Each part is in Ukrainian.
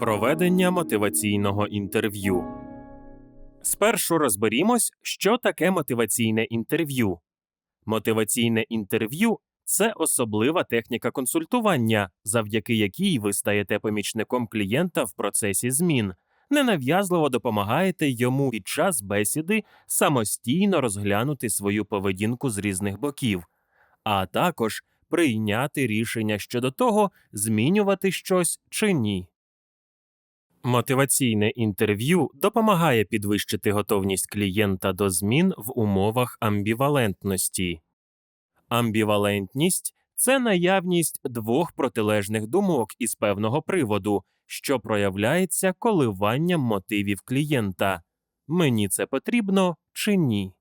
Проведення мотиваційного інтерв'ю. Спершу розберімось, що таке мотиваційне інтерв'ю. Мотиваційне інтерв'ю це особлива техніка консультування, завдяки якій ви стаєте помічником клієнта в процесі змін, ненав'язливо допомагаєте йому під час бесіди самостійно розглянути свою поведінку з різних боків, а також прийняти рішення щодо того, змінювати щось чи ні. Мотиваційне інтерв'ю допомагає підвищити готовність клієнта до змін в умовах амбівалентності. Амбівалентність це наявність двох протилежних думок із певного приводу, що проявляється коливанням мотивів клієнта мені це потрібно чи ні.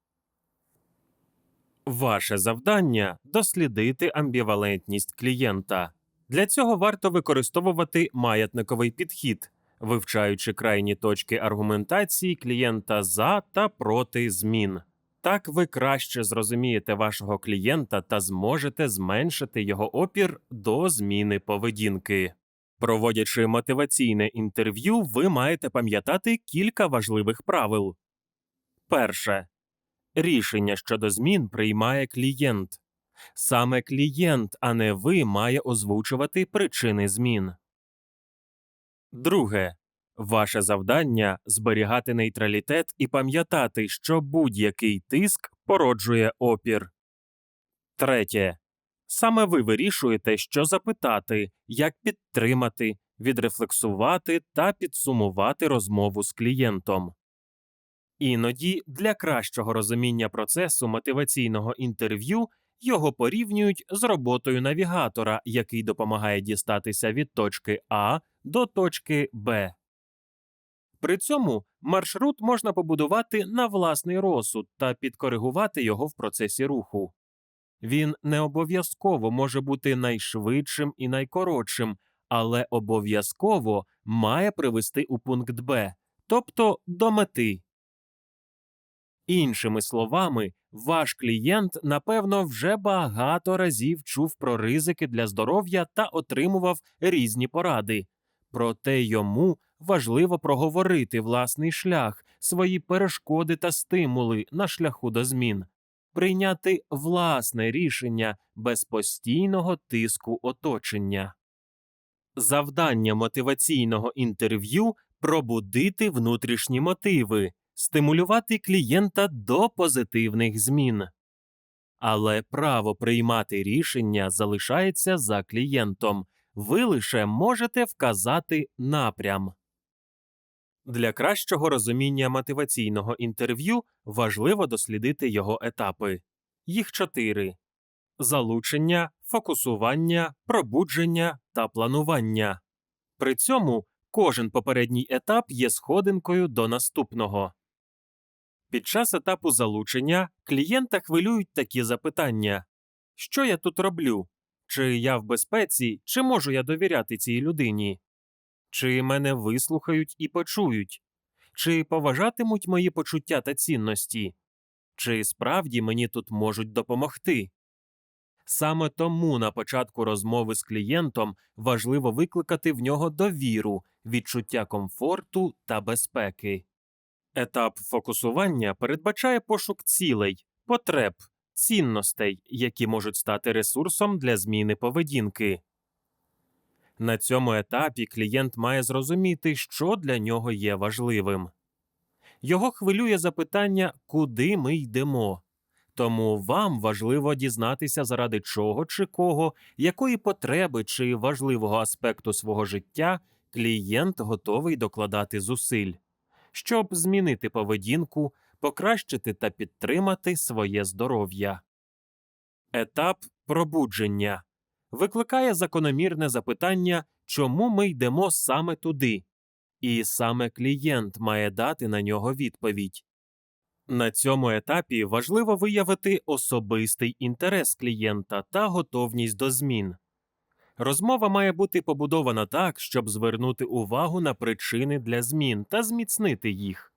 Ваше завдання дослідити амбівалентність клієнта. Для цього варто використовувати маятниковий підхід, вивчаючи крайні точки аргументації клієнта за та проти змін. Так ви краще зрозумієте вашого клієнта та зможете зменшити його опір до зміни поведінки. Проводячи мотиваційне інтерв'ю, ви маєте пам'ятати кілька важливих правил. Перше. Рішення щодо змін приймає клієнт. Саме клієнт, а не ви, має озвучувати причини змін. Друге. Ваше завдання зберігати нейтралітет і пам'ятати, що будь-який тиск породжує опір. Третє. Саме ви вирішуєте, що запитати, як підтримати, відрефлексувати та підсумувати розмову з клієнтом. Іноді для кращого розуміння процесу мотиваційного інтерв'ю його порівнюють з роботою навігатора, який допомагає дістатися від точки А до точки Б. При цьому маршрут можна побудувати на власний розсуд та підкоригувати його в процесі руху. Він не обов'язково може бути найшвидшим і найкоротшим, але обов'язково має привести у пункт Б, тобто до мети. Іншими словами, ваш клієнт, напевно, вже багато разів чув про ризики для здоров'я та отримував різні поради. Проте йому важливо проговорити власний шлях, свої перешкоди та стимули на шляху до змін, прийняти власне рішення без постійного тиску оточення. Завдання мотиваційного інтерв'ю пробудити внутрішні мотиви, стимулювати клієнта до позитивних змін. Але право приймати рішення залишається за клієнтом. Ви лише можете вказати напрям. Для кращого розуміння мотиваційного інтерв'ю важливо дослідити його етапи. Їх чотири залучення, фокусування, пробудження та планування. При цьому кожен попередній етап є сходинкою до наступного. Під час етапу залучення клієнта хвилюють такі запитання: Що я тут роблю? Чи я в безпеці, чи можу я довіряти цій людині? Чи мене вислухають і почують? Чи поважатимуть мої почуття та цінності? Чи справді мені тут можуть допомогти? Саме тому на початку розмови з клієнтом важливо викликати в нього довіру, відчуття комфорту та безпеки. Етап фокусування передбачає пошук цілей, потреб, цінностей, які можуть стати ресурсом для зміни поведінки. На цьому етапі клієнт має зрозуміти, що для нього є важливим. Його хвилює запитання, куди ми йдемо. Тому вам важливо дізнатися, заради чого чи кого, якої потреби чи важливого аспекту свого життя клієнт готовий докладати зусиль, щоб змінити поведінку, покращити та підтримати своє здоров'я. Етап пробудження викликає закономірне запитання, чому ми йдемо саме туди, і саме клієнт має дати на нього відповідь. На цьому етапі важливо виявити особистий інтерес клієнта та готовність до змін. Розмова має бути побудована так, щоб звернути увагу на причини для змін та зміцнити їх.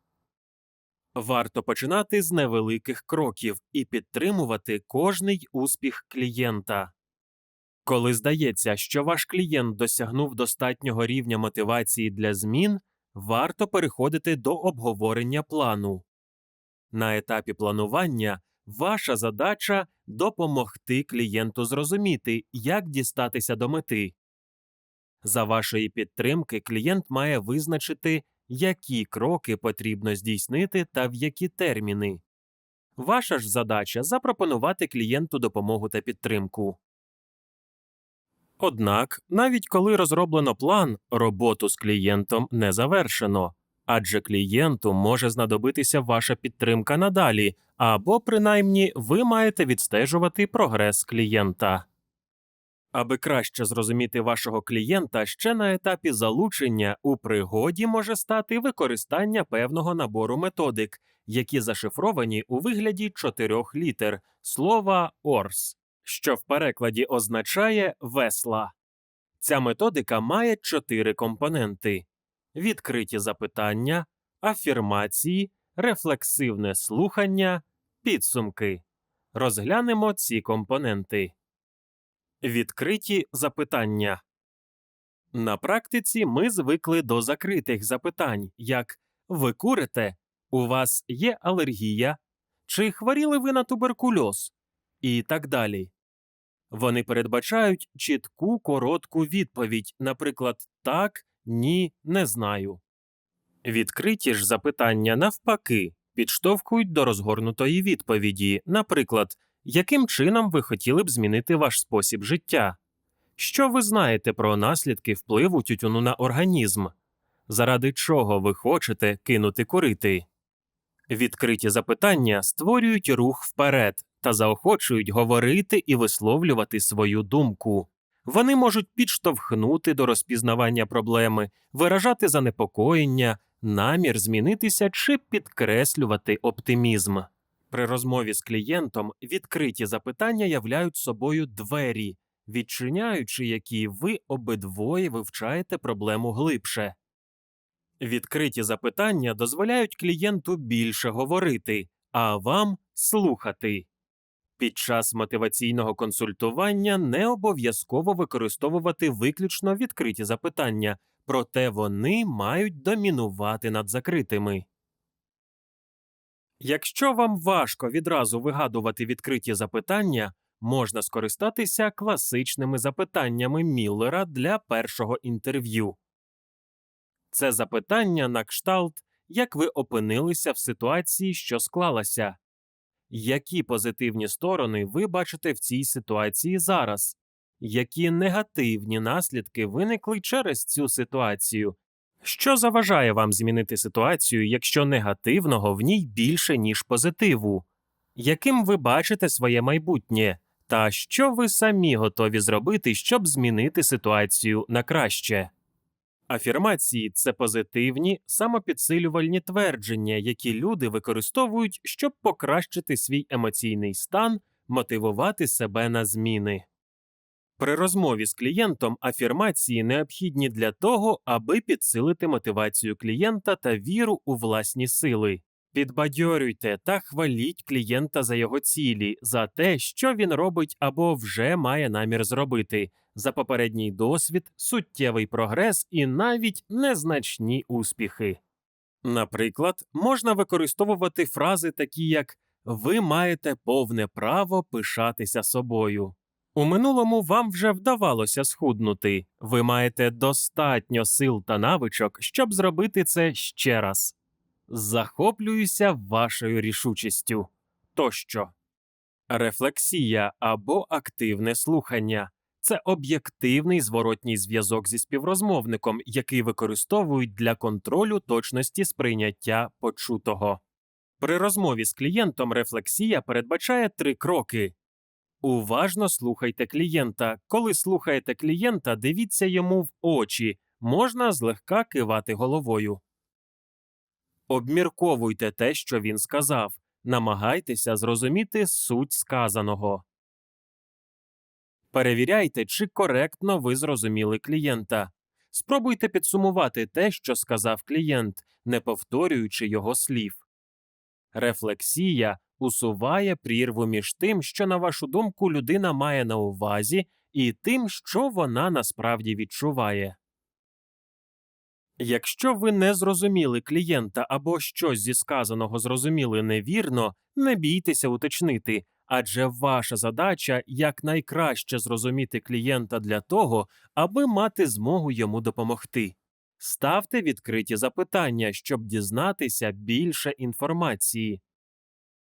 Варто починати з невеликих кроків і підтримувати кожний успіх клієнта. Коли здається, що ваш клієнт досягнув достатнього рівня мотивації для змін, варто переходити до обговорення плану. На етапі планування ваша задача допомогти клієнту зрозуміти, як дістатися до мети. За вашої підтримки клієнт має визначити, які кроки потрібно здійснити та в які терміни. Ваша ж задача запропонувати клієнту допомогу та підтримку. Однак, навіть коли розроблено план, роботу з клієнтом не завершено, адже клієнту може знадобитися ваша підтримка надалі, або принаймні ви маєте відстежувати прогрес клієнта. Аби краще зрозуміти вашого клієнта ще на етапі залучення у пригоді може стати використання певного набору методик, які зашифровані у вигляді чотирьох літер слова ORS, що в перекладі означає весла. Ця методика має чотири компоненти: відкриті запитання, афірмації, рефлексивне слухання, підсумки. Розглянемо ці компоненти. Відкриті запитання. На практиці ми звикли до закритих запитань, як Ви курите? У вас є алергія? Чи хворіли ви на туберкульоз? І так далі. Вони передбачають чітку коротку відповідь, наприклад, так, ні, не знаю. Відкриті ж запитання навпаки підштовхують до розгорнутої відповіді, наприклад, яким чином ви хотіли б змінити ваш спосіб життя? Що ви знаєте про наслідки впливу тютюну на організм? Заради чого ви хочете кинути курити? Відкриті запитання створюють рух вперед та заохочують говорити і висловлювати свою думку. Вони можуть підштовхнути до розпізнавання проблеми, виражати занепокоєння, намір змінитися чи підкреслювати оптимізм. При розмові з клієнтом відкриті запитання являють собою двері, відчиняючи які ви обидвоє вивчаєте проблему глибше. Відкриті запитання дозволяють клієнту більше говорити, а вам слухати. Під час мотиваційного консультування не обов'язково використовувати виключно відкриті запитання, проте вони мають домінувати над закритими. Якщо вам важко відразу вигадувати відкриті запитання, можна скористатися класичними запитаннями Міллера для першого інтерв'ю. Це запитання на кшталт, як ви опинилися в ситуації, що склалася, які позитивні сторони ви бачите в цій ситуації зараз, які негативні наслідки виникли через цю ситуацію, що заважає вам змінити ситуацію, якщо негативного в ній більше, ніж позитиву? Яким ви бачите своє майбутнє? Та що ви самі готові зробити, щоб змінити ситуацію на краще? Афірмації це позитивні, самопідсилювальні твердження, які люди використовують, щоб покращити свій емоційний стан, мотивувати себе на зміни. При розмові з клієнтом афірмації необхідні для того, аби підсилити мотивацію клієнта та віру у власні сили. Підбадьорюйте та хваліть клієнта за його цілі, за те, що він робить або вже має намір зробити, за попередній досвід, суттєвий прогрес і навіть незначні успіхи. Наприклад, можна використовувати фрази такі як Ви маєте повне право пишатися собою. У минулому вам вже вдавалося схуднути, ви маєте достатньо сил та навичок, щоб зробити це ще раз. Захоплююся вашою рішучістю. Тощо. Рефлексія або активне слухання це об'єктивний зворотній зв'язок зі співрозмовником, який використовують для контролю точності сприйняття почутого. При розмові з клієнтом рефлексія передбачає три кроки. Уважно слухайте клієнта. Коли слухаєте клієнта, дивіться йому в очі, можна злегка кивати головою. Обмірковуйте те, що він сказав. Намагайтеся зрозуміти суть сказаного. Перевіряйте, чи коректно ви зрозуміли клієнта. Спробуйте підсумувати те, що сказав клієнт, не повторюючи його слів. Рефлексія усуває прірву між тим, що, на вашу думку, людина має на увазі, і тим, що вона насправді відчуває. Якщо ви не зрозуміли клієнта або щось зі сказаного зрозуміли невірно, не бійтеся уточнити, адже ваша задача якнайкраще зрозуміти клієнта для того, аби мати змогу йому допомогти. Ставте відкриті запитання, щоб дізнатися більше інформації.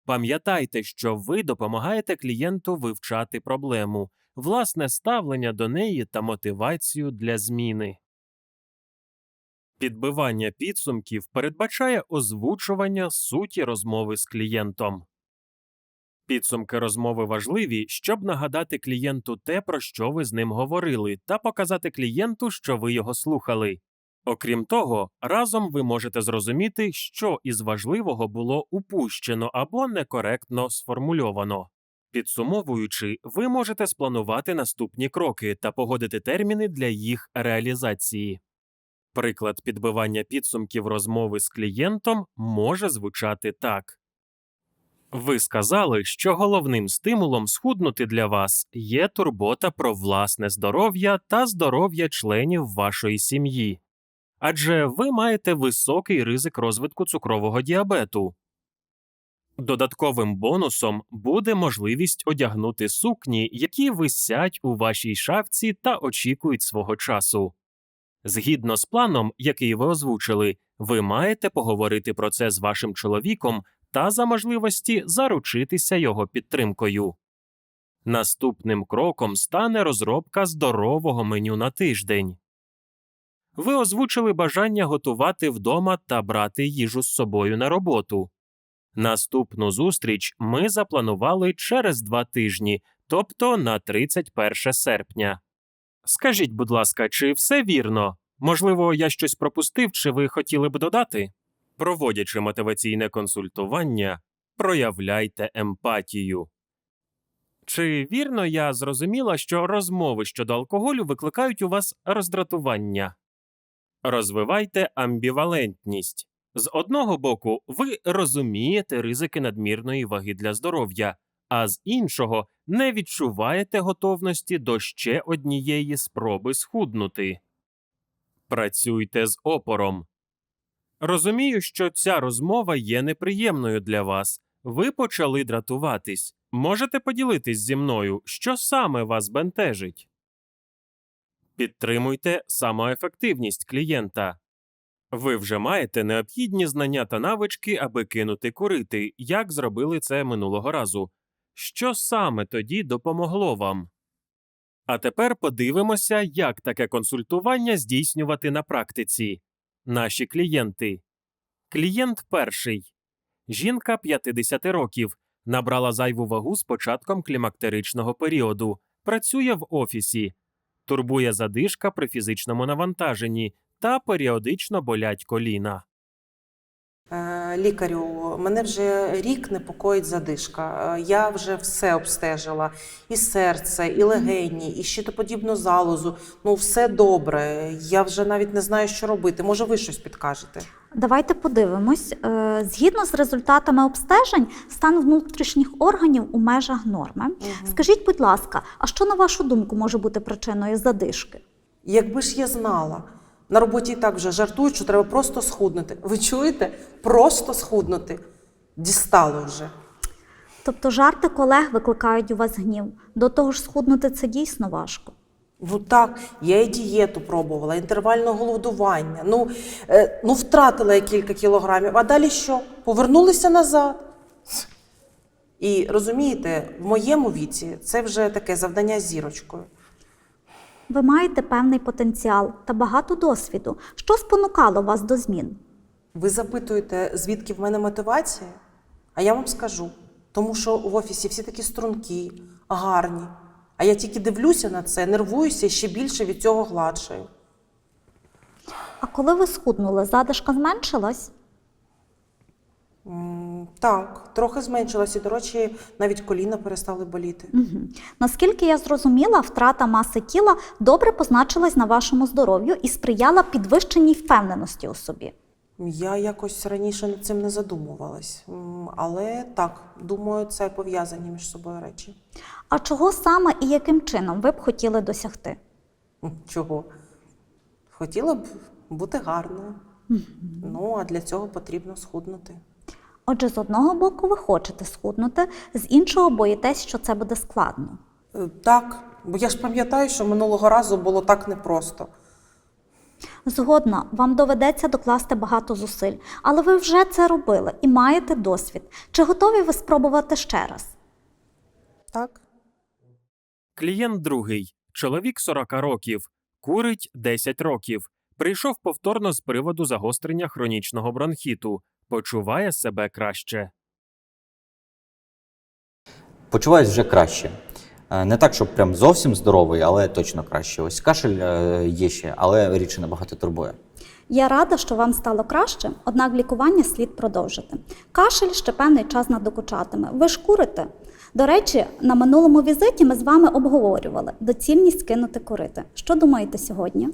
Пам'ятайте, що ви допомагаєте клієнту вивчати проблему, власне ставлення до неї та мотивацію для зміни. Підбивання підсумків передбачає озвучування суті розмови з клієнтом. Підсумки розмови важливі, щоб нагадати клієнту те, про що ви з ним говорили, та показати клієнту, що ви його слухали. Окрім того, разом ви можете зрозуміти, що із важливого було упущено або некоректно сформульовано. Підсумовуючи, ви можете спланувати наступні кроки та погодити терміни для їх реалізації. Приклад підбивання підсумків розмови з клієнтом може звучати так. Ви сказали, що головним стимулом схуднути для вас є турбота про власне здоров'я та здоров'я членів вашої сім'ї. Адже ви маєте високий ризик розвитку цукрового діабету. Додатковим бонусом буде можливість одягнути сукні, які висять у вашій шафці та очікують свого часу. Згідно з планом, який ви озвучили, ви маєте поговорити про це з вашим чоловіком та за можливості заручитися його підтримкою. Наступним кроком стане розробка здорового меню на тиждень. Ви озвучили бажання готувати вдома та брати їжу з собою на роботу. Наступну зустріч ми запланували через два тижні, тобто на 31 серпня. Скажіть, будь ласка, чи все вірно? Можливо, я щось пропустив, чи ви хотіли б додати? Проводячи мотиваційне консультування, проявляйте емпатію. Чи вірно я зрозуміла, що розмови щодо алкоголю викликають у вас роздратування? Розвивайте амбівалентність. З одного боку, ви розумієте ризики надмірної ваги для здоров'я, а з іншого не відчуваєте готовності до ще однієї спроби схуднути. Працюйте з опором. Розумію, що ця розмова є неприємною для вас. Ви почали дратуватись. Можете поділитись зі мною, що саме вас бентежить. Підтримуйте самоефективність клієнта. Ви вже маєте необхідні знання та навички, аби кинути курити, як зробили це минулого разу. Що саме тоді допомогло вам? А тепер подивимося, як таке консультування здійснювати на практиці. Наші клієнти. Клієнт перший. Жінка 50 років. Набрала зайву вагу з початком клімактеричного періоду. Працює в офісі. Турбує задишка при фізичному навантаженні та періодично болять коліна. Е, Лікарю, мене вже рік непокоїть задишка. Е, Я вже все обстежила: і серце, і легені, і щитоподібну залозу. Ну, все добре. Я вже навіть не знаю, що робити. Може, ви щось підкажете? Давайте подивимось. Е, Згідно з результатами обстежень, стан внутрішніх органів у межах норми. Скажіть, будь ласка, а що на вашу думку може бути причиною задишки? Якби ж я знала. На роботі і так вже жартують, що треба просто схуднути. Ви чуєте? Просто схуднути. Дістало вже. Тобто жарти колег викликають у вас гнів. До того ж, схуднути це дійсно важко. Ну так, я і дієту пробувала, інтервальне голодування. Ну, е, ну втратила я кілька кілограмів, а далі що? Повернулися назад. І розумієте, в моєму віці це вже таке завдання з зірочкою. Ви маєте певний потенціал та багато досвіду. Що спонукало вас до змін? Ви запитуєте, звідки в мене мотивація? А я вам скажу. Тому що в офісі всі такі стрункі, гарні. А я тільки дивлюся на це, нервуюся і ще більше від цього гладшаю. А коли ви схуднули, задишка зменшилась? Так, трохи зменшилася. До речі, навіть коліна перестали боліти. Угу. Наскільки я зрозуміла, втрата маси тіла добре позначилась на вашому здоров'ю і сприяла підвищеній впевненості у собі. Я якось раніше над цим не задумувалась. Але так, думаю, це пов'язані між собою речі. А чого саме і яким чином ви б хотіли досягти? Чого? Хотіла б бути гарною. Ну, а для цього потрібно схуднути. Отже, з одного боку ви хочете схуднути, з іншого боїтесь, що це буде складно. Е, Так, бо я ж пам'ятаю, що минулого разу було так непросто. Згодна, вам доведеться докласти багато зусиль, але ви вже це робили і маєте досвід. Чи готові ви спробувати ще раз? Так? Клієнт другий, чоловік 40 років, курить 10 років. Прийшов повторно з приводу загострення хронічного бронхіту, почуває себе краще. Почуваюсь вже краще. Е, Не так, щоб прям зовсім здоровий, але точно краще. Ось кашель е, є ще, але рідше набагато турбує. Я рада, що вам стало краще, однак лікування слід продовжити. Кашель ще певний час надокучатиме. Ви ж курите. До речі, на минулому візиті ми з вами обговорювали доцільність кинути курити. Що думаєте сьогодні?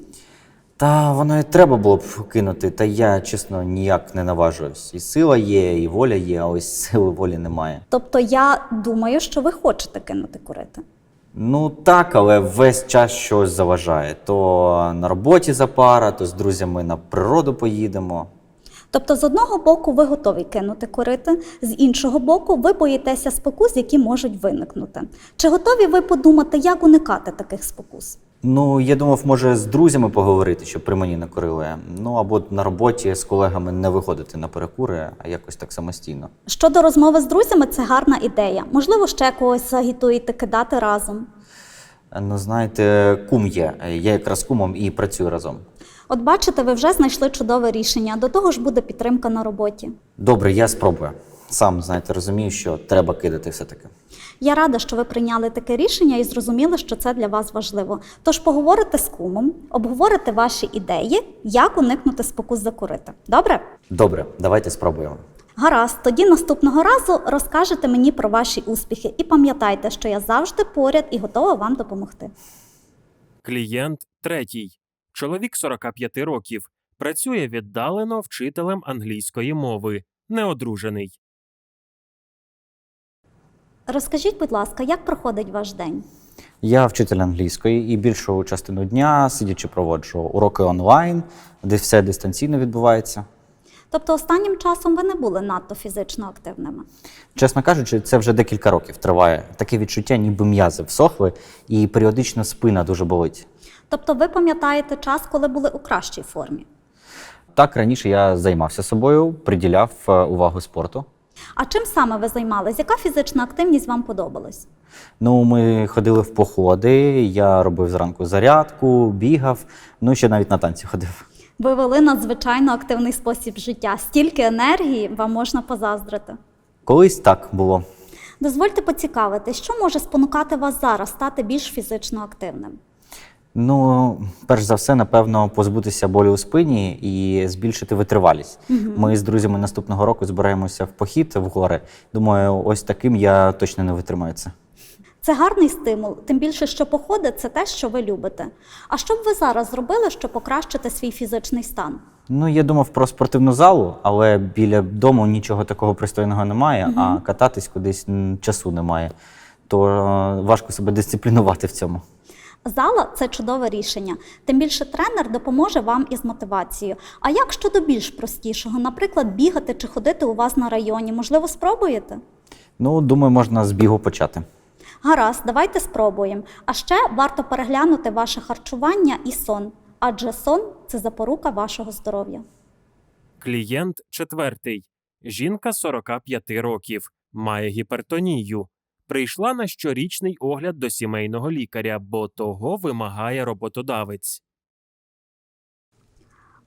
Та воно і треба було б кинути, та я, чесно, ніяк не наважуюсь. І сила є, і воля є, а ось сили волі немає. Тобто я думаю, що ви хочете кинути курити. Ну так, але весь час щось заважає. То на роботі запара, то з друзями на природу поїдемо. Тобто, з одного боку, ви готові кинути курити, з іншого боку, ви боїтеся спокус, які можуть виникнути. Чи готові ви подумати, як уникати таких спокус? Ну, я думав, може, з друзями поговорити, щоб при мені не курили. Ну або на роботі з колегами не виходити на перекури, а якось так самостійно. Щодо розмови з друзями, це гарна ідея. Можливо, ще когось загітуєте кидати разом. Ну, знаєте, кум є. Я якраз кумом і працюю разом. От бачите, ви вже знайшли чудове рішення. До того ж буде підтримка на роботі. Добре, я спробую. Сам знаєте, розумію, що треба кидати все-таки. Я рада, що ви прийняли таке рішення і зрозуміли, що це для вас важливо. Тож поговорите з кумом, обговорите ваші ідеї, як уникнути спокус закурити. Добре? Добре, давайте спробуємо. Гаразд, тоді наступного разу розкажете мені про ваші успіхи і пам'ятайте, що я завжди поряд і готова вам допомогти. Клієнт третій, чоловік 45 років, працює віддалено вчителем англійської мови, неодружений. Розкажіть, будь ласка, як проходить ваш день? Я вчитель англійської і більшу частину дня сидячи проводжу уроки онлайн, де все дистанційно відбувається. Тобто останнім часом ви не були надто фізично активними. Чесно кажучи, це вже декілька років триває. Таке відчуття, ніби м'язи всохли, і періодично спина дуже болить. Тобто ви пам'ятаєте час, коли були у кращій формі. Так, раніше я займався собою, приділяв е, увагу спорту. А чим саме ви займались? Яка фізична активність вам подобалась? Ну, ми ходили в походи, я робив зранку зарядку, бігав, ну ще навіть на танці ходив. Ви вели надзвичайно активний спосіб життя. Стільки енергії вам можна позаздрити. Колись так було. Дозвольте поцікавити, що може спонукати вас зараз стати більш фізично активним? Ну, перш за все, напевно, позбутися болю у спині і збільшити витривалість. Ми з друзями наступного року збираємося в похід в гори. Думаю, ось таким я точно не витримаю це. Це гарний стимул, тим більше, що походи це те, що ви любите. А що б ви зараз зробили, щоб покращити свій фізичний стан? Ну, я думав про спортивну залу, але біля дому нічого такого пристойного немає, а кататись кудись часу немає. То е, важко себе дисциплінувати в цьому. Зала це чудове рішення. Тим більше тренер допоможе вам із мотивацією. А як щодо більш простішого, наприклад, бігати чи ходити у вас на районі? Можливо, спробуєте? Ну, думаю, можна з бігу почати. Гаразд, давайте спробуємо. А ще варто переглянути ваше харчування і сон, адже сон це запорука вашого здоров'я. Клієнт четвертий, жінка 45 років, має гіпертонію. Прийшла на щорічний огляд до сімейного лікаря, бо того вимагає роботодавець.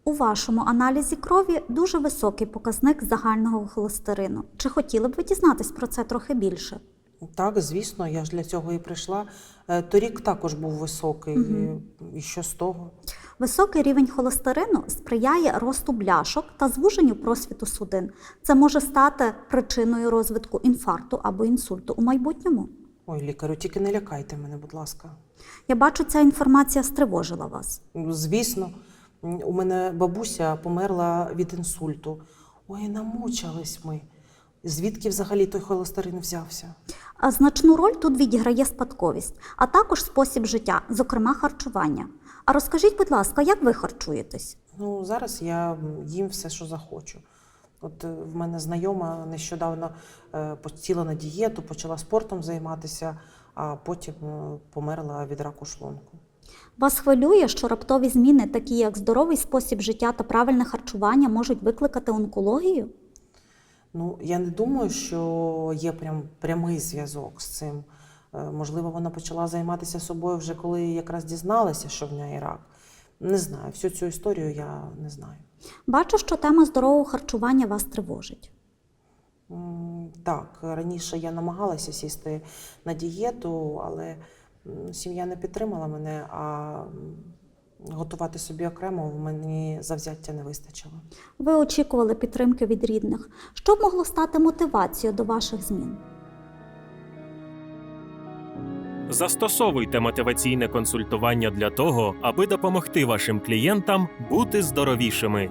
У вашому аналізі крові дуже високий показник загального холестерину. Чи хотіли б ви дізнатись про це трохи більше? Так, звісно, я ж для цього і прийшла. Е, Торік також був високий. І що з того? Високий рівень холестерину сприяє росту бляшок та звуженню просвіту судин. Це може стати причиною розвитку інфаркту або інсульту у майбутньому. Ой, лікарю, тільки не лякайте мене, будь ласка. Я бачу, ця інформація стривожила вас. Звісно, У мене бабуся померла від інсульту. Ой, намучились ми. Звідки взагалі той холестерин взявся? А значну роль тут відіграє спадковість, а також спосіб життя, зокрема харчування. А розкажіть, будь ласка, як ви харчуєтесь? Ну, зараз я їм все, що захочу. От е, в мене знайома нещодавно е, посіла на дієту, почала спортом займатися, а потім е, померла від раку шлунку. Вас хвилює, що раптові зміни, такі як здоровий спосіб життя та правильне харчування, можуть викликати онкологію? Ну, я не думаю, що є прям прямий зв'язок з цим. Е, Можливо, вона почала займатися собою вже коли якраз дізналася, що в неї рак. Не знаю, всю цю історію я не знаю. Бачу, що тема здорового харчування вас тривожить. Так, раніше я намагалася сісти на дієту, але сім'я не підтримала мене, а готувати собі окремо в мені завзяття не вистачило. Ви очікували підтримки від рідних. Що б могло стати мотивацією до ваших змін? Застосовуйте мотиваційне консультування для того, аби допомогти вашим клієнтам бути здоровішими.